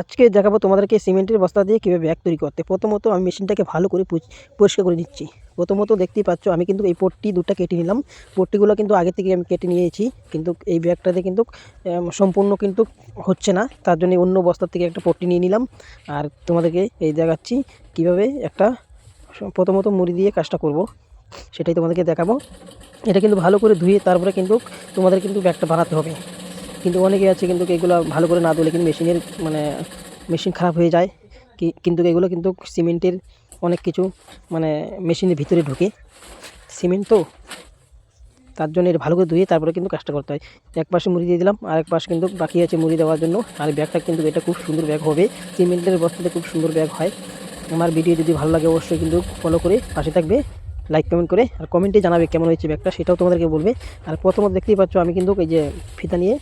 আজকে দেখাবো তোমাদেরকে সিমেন্টের বস্তা দিয়ে কীভাবে ব্যাগ তৈরি করতে প্রথমত আমি মেশিনটাকে ভালো করে পরিষ্কার করে নিচ্ছি। প্রথমত দেখতেই পাচ্ছ, আমি কিন্তু এই পট্টি দুটো কেটে নিলাম। পট্টিগুলো কিন্তু আগে থেকে আমি কেটে নিয়েছি, কিন্তু এই ব্যাগটাতে কিন্তু সম্পূর্ণ কিন্তু হচ্ছে না। তার জন্য অন্য বস্তার থেকে একটা পট্টি নিয়ে নিলাম। আর তোমাদেরকে এই দেখাচ্ছি কীভাবে একটা প্রথমত মুড়ি দিয়ে কাজটা করব। সেটাই তোমাদেরকে দেখাবো। এটা কিন্তু ভালো করে ধুয়ে তারপরে কিন্তু তোমাদের কিন্তু ব্যাগটা বানাতে হবে। কিন্তু অনেকে আছে কিন্তু এগুলো ভালো করে না ধুলে কিন্তু মেশিনের মানে মেশিন খারাপ হয়ে যায়। কি, কিন্তু এগুলো কিন্তু সিমেন্টের অনেক কিছু মানে মেশিনের ভিতরে ঢুকে। সিমেন্ট তো তার জন্য এটা ভালো করে ধুয়ে তারপরে কিন্তু কাজটা করতে হয়। এক পাশে মুড়ি দিয়ে দিলাম আর এক পাশে কিন্তু বাকি আছে মুড়ি দেওয়ার জন্য। আর ব্যাগটা কিন্তু এটা খুব সুন্দর ব্যাগ হবে। সিমেন্টের বস্তাতে খুব সুন্দর ব্যাগ হয়। আমার ভিডিও যদি ভালো লাগে অবশ্যই কিন্তু ফলো করে পাশে থাকবে। লাইক কমেন্ট করে আর কমেন্টে জানাবে কেমন হয়েছে ব্যাগটা, সেটাও তোমাদেরকে বলবে। আর প্রথমত দেখতেই পাচ্ছ আমি কিন্তু এই যে ফিতা নিয়ে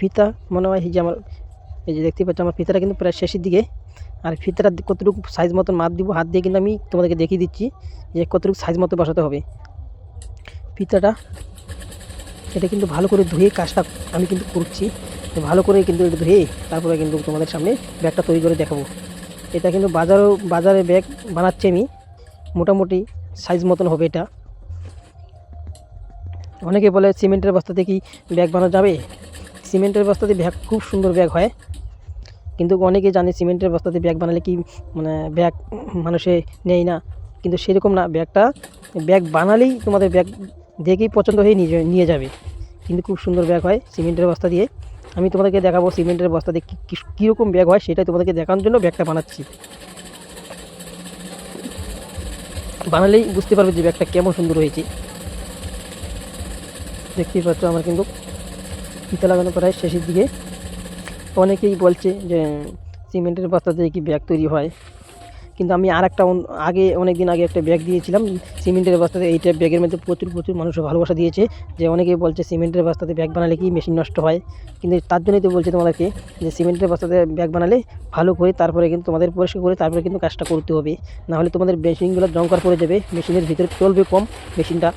ফিতা, মনে হয় এই যে আমার, এই যে দেখতেই পাচ্ছ, আমার ফিতাটা কিন্তু প্রায় শেষের দিকে। আর ফিতাটা কতটুকু সাইজ মতন মাপ দিব, হাত দিয়ে কিন্তু আমি তোমাদেরকে দেখিয়ে দিচ্ছি যে কতটুকু সাইজ মতো বসাতে হবে। ফিতাটা, এটা কিন্তু ভালো করে ধুয়ে কাজটা আমি কিন্তু করছি। ভালো করে কিন্তু এটা ধুয়ে তারপরে কিন্তু তোমাদের সামনে ব্যাগটা তৈরি করে দেখাবো। এটা কিন্তু বাজারও, বাজারে ব্যাগ বানাচ্ছি আমি। মোটামুটি সাইজ মতন হবে এটা। অনেকে বলে, সিমেন্টের বস্তাতে কি ব্যাগ বানানো যাবে? সিমেন্টের বস্তাতে ব্যাগ খুব সুন্দর ব্যাগ হয়। কিন্তু অনেকে জানে সিমেন্টের বস্তাতে ব্যাগ বানালে কি মানে ব্যাগ মানুষে নেয় না। কিন্তু সেরকম না, ব্যাগটা, ব্যাগ বানালেই তোমাদের ব্যাগ দেখেই পছন্দ হয়ে নিয়ে নিয়ে যাবে। কিন্তু খুব সুন্দর ব্যাগ হয় সিমেন্টের বস্তা দিয়ে। আমি তোমাদেরকে দেখাবো সিমেন্টের বস্তা দিয়ে কীরকম ব্যাগ হয়, সেটাই তোমাদেরকে দেখানোর জন্য ব্যাগটা বানাচ্ছি। বানালেই বুঝতে পারবে যে ব্যাগটা কেমন সুন্দর হয়েছে। দেখতেই পাচ্ছ আমার কিন্তু ফিতা লাগানো করা হয় শেষের দিকে অনেকেই বলছে যে সিমেন্টের বস্তা দিয়ে কি ব্যাগ তৈরি হয়। কিন্তু আমি আর একটা আগে অনেক দিন আগে একটা ব্যাগ দিয়েছিলাম, সিমেন্টের বস্তাতে এইটা ব্যাগের মধ্যে প্রচুর প্রচুর মানুষের ভালোবাসা দিয়েছে যে অনেকেই বলছে সিমেন্টের বস্তাতে ব্যাগ বানালে কি মেশিন নষ্ট হয়। কিন্তু তার জন্যই তো বলছে তোমাদেরকে যে সিমেন্টের বস্তাতে ব্যাগ বানালে ভালো করে তারপরে কিন্তু তোমাদের পরিষ্কার করে তারপরে কিন্তু কাজটা করতে হবে। নাহলে তোমাদের মেশিনগুলো জঙ্কার পড়ে যাবে, মেশিনের ভিতরে চলবে কম মেশিনটা।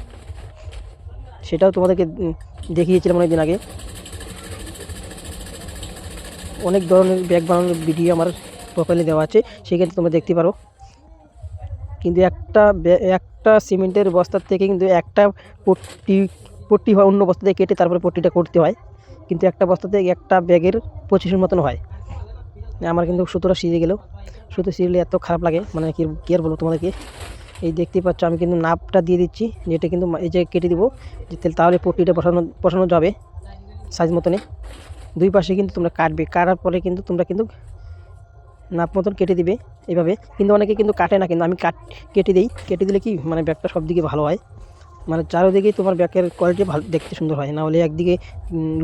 সেটাও তোমাদেরকে দেখিয়েছিলাম অনেক দিন আগে। অনেক ধরনের ব্যাগ বানানোর ভিডিও আমার প্রোফাইলে দেওয়া আছে সেখানে তোমরা দেখতে পারো। কিন্তু একটা একটা সিমেন্টের বস্তার থেকে কিন্তু একটা পট্টি পট্টি হয় অন্য বস্তা থেকে কেটে তারপরে পট্টিটা করতে হয়। কিন্তু একটা বস্তা থেকে একটা ব্যাগের পঁচিশের মতন হয়। আমার কিন্তু সুতোটা সিজে গেল। সুতো সিজলে এত খারাপ লাগে মানে কি কি আর বলব তোমাদেরকে? এই দেখতেই পাচ্ছ, আমি কিন্তু নাপটা দিয়ে দিচ্ছি, যেটা কিন্তু এই যে কেটে দিব তাহলে পট্টিটা বসানো বসানো যাবে সাইজ মতনে। দুই পাশে কিন্তু তোমরা কাটবে। কাটার পরে কিন্তু তোমরা কিন্তু নাপ মতন কেটে দিবে এভাবে। কিন্তু অনেকে কিন্তু কাটে না, কিন্তু আমি কাট, কেটে দিই। কেটে দিলে কি মানে ব্যাগটা সব দিকে ভালো হয়। মানে চারোদিকেই তোমার ব্যাগের কোয়ালিটি ভালো, দেখতে সুন্দর হয়। না হলে একদিকে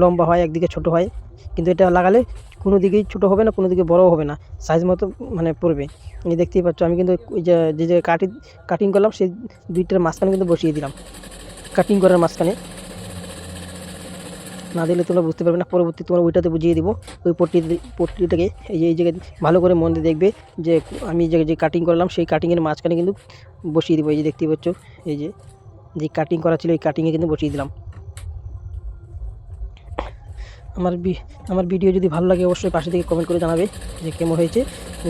লম্বা হয়, একদিকে ছোট হয়। কিন্তু এটা লাগালে কোনো দিকেই ছোট হবে না, কোনো দিকে বড়ও হবে না। সাইজ মতো মানে পড়বে। এই দেখতেই পাচ্ছ, আমি কিন্তু ওই যে যে যে কাটিং কাটিং করলাম, সেই দুইটার মাঝখানে কিন্তু বসিয়ে দিলাম। কাটিং করার মাঝখানে। না দিলে তোমরা বুঝতে পারবে না। পরবর্তী তোমার ওইটাতে বুঝিয়ে দিব। ওই পট্টি পট্টিটাকে এই যে, এই জায়গায় ভালো করে মন দিয়ে দেখবে যে, আমি যে যে কাটিং করলাম, সেই কাটিংয়ের মাঝখানে কিন্তু বসিয়ে দিব। এই যে দেখতে পাচ্ছ, এই যে যে কাটিং করা ছিল, এই কাটিংয়ে কিন্তু বসিয়ে দিলাম। আমার আমার ভিডিও যদি ভালো লাগে, অবশ্যই পাশে থেকে কমেন্ট করে জানাবে যে কেমন হয়েছে।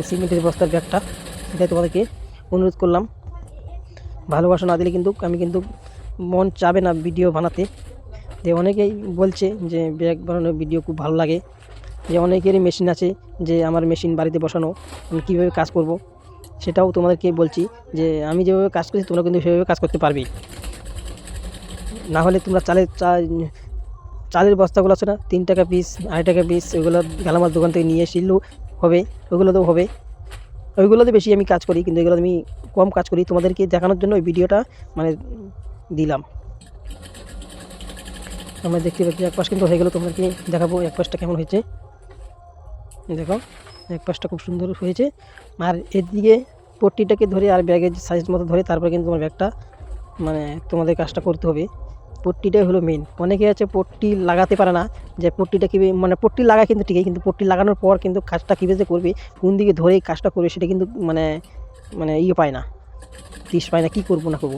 সিমেন্টের বস্তার ব্যাগটা। সেটাই তোমাদেরকে অনুরোধ করলাম। ভালোবাসা না দিলে কিন্তু আমি কিন্তু মন চাবে না ভিডিও বানাতে। যে অনেকেই বলছে যে ব্যাগ বানানোর ভিডিও খুব ভালো লাগে, যে অনেকেরই মেশিন আছে যে আমার মেশিন বাড়িতে বসানো, আমি কীভাবে কাজ করব, সেটাও তোমাদেরকে বলছি যে আমি যেভাবে কাজ করছি, তোমরা কিন্তু সেভাবে কাজ করতে পারবে না হলে তোমরা চালের চা, চালের বস্তাগুলো আছে না, তিন টাকা পিস আড়াই টাকা পিস ওইগুলো গালামাল দোকান থেকে নিয়ে এসেও হবে ওইগুলো তো হবে। ওইগুলোতে বেশি আমি কাজ করি, কিন্তু এগুলো আমি কম কাজ করি। তোমাদেরকে দেখানোর জন্য ওই ভিডিওটা মানে দিলাম। আমরা দেখতে পাচ্ছি, এক পাশ কিন্তু হয়ে গেলো, তোমাদেরকে দেখাবো এক পাশটা কেমন হয়েছে। দেখো, এক পাশটা খুব সুন্দর হয়েছে। আর এদিকে পট্টিটাকে ধরে আর ব্যাগের সাইজ মতো ধরে তারপরে কিন্তু তোমার ব্যাগটা মানে তোমাদের কাজটা করতে হবে। পট্টিটাই হলো মেন অনেকে আছে পট্টি লাগাতে পারে না, যে পট্টিটা কীভাবে মানে পট্টি লাগায় কিন্তু ঠিকই, কিন্তু পট্টি লাগানোর পর কিন্তু কাজটা কীভাবে যে করবে, কোন দিকে ধরে কাজটা করবে সেটা কিন্তু মানে মানে ইয়ে পায় না। তিস পায় না, কী করব না করব।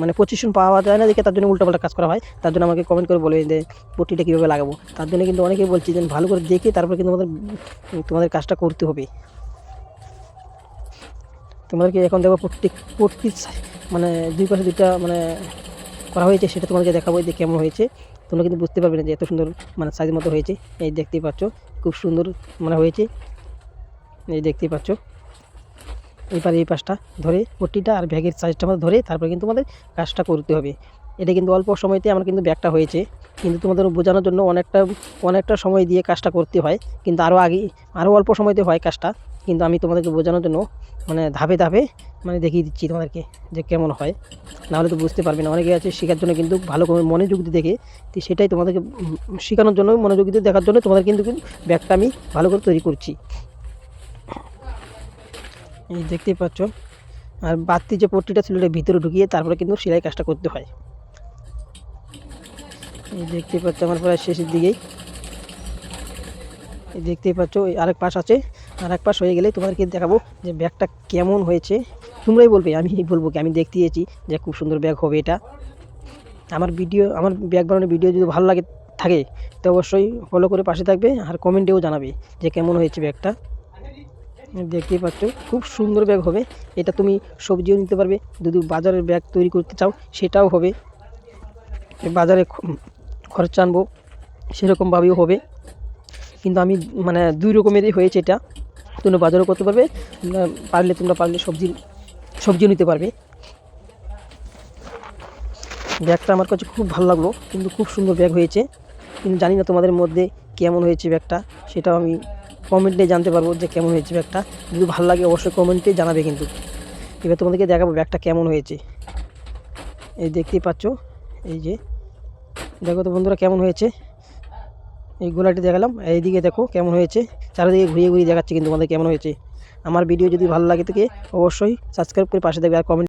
মানে পজিশন পাওয়া যায় না দেখে তার জন্য উল্টোপাল্টা কাজ করা হয়। তার জন্য আমাকে কমেন্ট করে বলে যে, পট্টিটা কীভাবে লাগাবো? তার জন্য কিন্তু অনেকেই বলছি যে, ভালো করে দেখে তারপরে কিন্তু তোমাদের তোমাদের কাজটা করতে হবে। তোমাদেরকে এখন দেখো পট্টি পট্টি মানে দুই পাশে দুইটা মানে করা হয়েছে, সেটা তোমাদেরকে দেখাবো, যে কেমন হয়েছে। তোমরা কিন্তু বুঝতে পারবে না যে এত সুন্দর মানে সাইজ মতো হয়েছে। এই দেখতেই পাচ্ছ, খুব সুন্দর মানে হয়েছে। এই দেখতেই পাচ্ছ। এবার এই পাশটা ধরে, পট্টিটা আর ব্যাগের সাইজটা মতো ধরে, তারপরে কিন্তু আমাদের কাজটা করতে হবে। এটা কিন্তু অল্প সময়তে আমার কিন্তু ব্যাগটা হয়েছে। কিন্তু তোমাদের বোঝানোর জন্য অনেকটা অনেকটা সময় দিয়ে কাজটা করতে হয়। কিন্তু আরও আগে আরও অল্প সময়তে হয় কাজটা। কিন্তু আমি তোমাদেরকে বোঝানোর জন্য মানে ধাপে ধাপে মানে দেখিয়ে দিচ্ছি তোমাদেরকে যে কেমন হয়। নাহলে তো বুঝতে পারবে না। অনেকে আছে শেখার জন্য কিন্তু ভালো করে মনোযোগ দিয়ে দেখে। তো সেটাই তোমাদেরকে শেখানোর জন্য মনোযোগ দিয়ে দেখার জন্য তোমাদের কিন্তু ব্যাগটা আমি ভালো করে তৈরি করছি। এই দেখতেই পাচ্ছ। আর বাড়তি যে পট্টিটা ছিল ভিতরে ঢুকিয়ে তারপরে কিন্তু সেলাই কাজটা করতে হয়। এই দেখতেই পাচ্ছ আমার প্রায় শেষের দিকেই। এই দেখতেই পাচ্ছ, ওই আরেক পাশ আছে। আর এক পাশ হয়ে গেলে তোমাদেরকে দেখাবো যে ব্যাগটা কেমন হয়েছে। তোমরাই বলবে, আমি বলব কি? আমি দেখতে দিয়েছি যে খুব সুন্দর ব্যাগ হবে এটা। আমার ভিডিও, আমার ব্যাগ বানানোর ভিডিও যদি ভালো লাগে, থাকে, তো অবশ্যই ফলো করে পাশে থাকবে আর কমেন্টেও জানাবে যে কেমন হয়েছে ব্যাগটা। দেখতেই পাচ্ছ, খুব সুন্দর ব্যাগ হবে। এটা তুমি সবজিও নিতে পারবে, যদি বাজারের ব্যাগ তৈরি করতে চাও, সেটাও হবে। বাজারে খরচা আনব সেরকমভাবেও হবে। কিন্তু আমি মানে দুই রকমেরই হয়েছে এটা। তোমরা বাজারও করতে পারবে পারলে তোমরা পারলে সবজি, সবজিও নিতে পারবে। ব্যাগটা আমার কাছে খুব ভালো লাগল, কিন্তু খুব সুন্দর ব্যাগ হয়েছে। কিন্তু জানি না তোমাদের মধ্যে কেমন হয়েছে ব্যাগটা সেটাও আমি কমেন্টে জানতে পারব যে কেমন হয়েছে ব্যাগটা। যদি ভালো লাগে অবশ্যই কমেন্টে জানাবে কিন্তু। এবার তোমাদেরকে দেখাবো ব্যাগটা কেমন হয়েছে। এই দেখতেই পাচ্ছ, এই যে। দেখো তো বন্ধুরা কেমন হয়েছে। এই গোলাটি দেখালাম, এইদিকে দেখো কেমন হয়েছে। চারিদিকে ঘুরিয়ে ঘুরিয়ে দেখাচ্ছি কিন্তু তোমাদের কেমন হয়েছে। আমার ভিডিও যদি ভালো লাগে থাকে, অবশ্যই সাবস্ক্রাইব করে পাশে দেখবে আর কমেন্ট